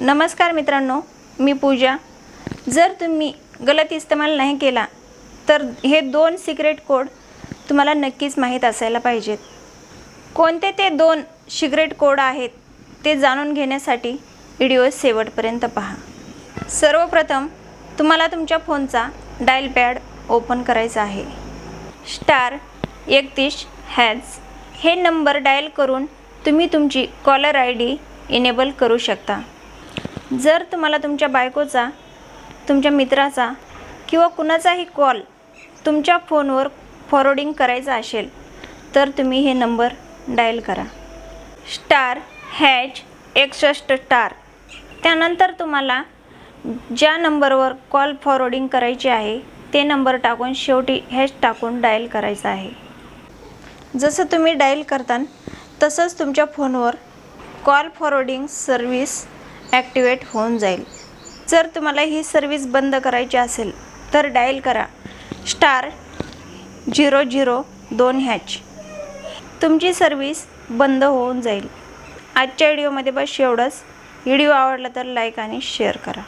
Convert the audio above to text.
नमस्कार मित्रांनो मी पूजा. जर तुम्ही गलत इस्तेमाल नाही केला तर हे दोन सिक्रेट कोड तुम्हाला नक्कीच माहीत असायला पाहिजेत. कोणते ते दोन सिक्रेट कोड आहेत ते जाणून घेण्यासाठी व्हिडिओ शेवटपर्यंत पहा. सर्वप्रथम तुम्हाला तुमच्या फोनचा डायल पॅड ओपन करायचा आहे. स्टार एकतीस हॅज हे नंबर डायल करून तुम्ही तुमची कॉलर आय डी इनेबल करू शकता. जर तुम्हाला तुमच्या बायकोचा तुमच्या मित्राचा किंवा कुणाचाही कॉल तुमच्या फोनवर फॉरवर्डिंग करायचा असेल तर तुम्ही हे नंबर डायल करा. स्टार हॅच एकसष्ट स्टार. त्यानंतर तुम्हाला ज्या नंबरवर कॉल फॉरवर्डिंग करायची आहे ते नंबर टाकून शेवटी हॅश टाकून डायल करायचं आहे. जसं तुम्ही डायल करता तसंच तुमच्या फोनवर कॉल फॉरवर्डिंग सर्विस ॲक्टिवेट होऊन जाईल. जर तुम्हाला ही सर्विस बंद करायची असेल तर डायल करा. स्टार झिरो झिरो दोन हॅच. तुमची सर्विस बंद होऊन जाईल. आजच्या व्हिडिओमध्ये बस एवढंच. व्हिडिओ आवडला तर लाईक आणि शेअर करा.